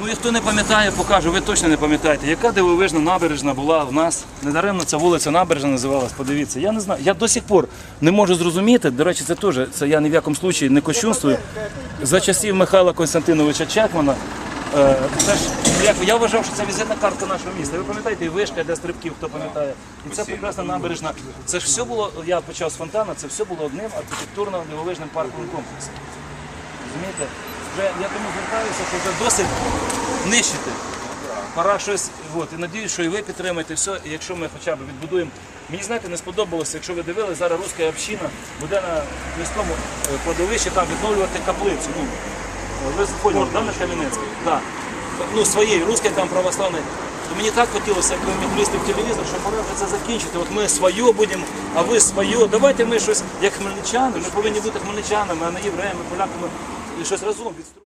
Ну і хто не пам'ятає, покажу, ви точно не пам'ятаєте, яка дивовижна набережна була в нас. Недаремно ця вулиця набережна називалась, подивіться. Я не знаю, я до сих пор не можу зрозуміти, до речі, це теж, це я ні в якому случаї не кощунствую. За часів Михайла Константиновича Чекмана, е, це ж, як, я вважав, що це візитна картка нашого міста. Ви пам'ятаєте, і вишка, де стрибків, хто пам'ятає. І це прекрасна набережна. Це ж все було, я почав з фонтана, це все було одним архітектурно-дивовижним парковим комплексом. Розумієте? Вже я тому звертаюся, що вже досить нищити. Пора щось, от, і надіюсь, що і ви підтримаєте все, і якщо ми хоча б відбудуємо. Мені знаєте, не сподобалося, якщо ви дивились, зараз руська община буде на міському е, кладовищі там відновлювати каплицю. Ну, ви поняли, да, на Кам'янецький? Да. Ну, своєї, руської там православної. То мені так хотілося, як ви мені в телевізор, що пора вже це закінчити. От ми своє будемо, а ви своє. Давайте ми щось, як хмельничани, ми повинні бути хмельничанами, а не євреями, поляками, і щось разом відстроїти.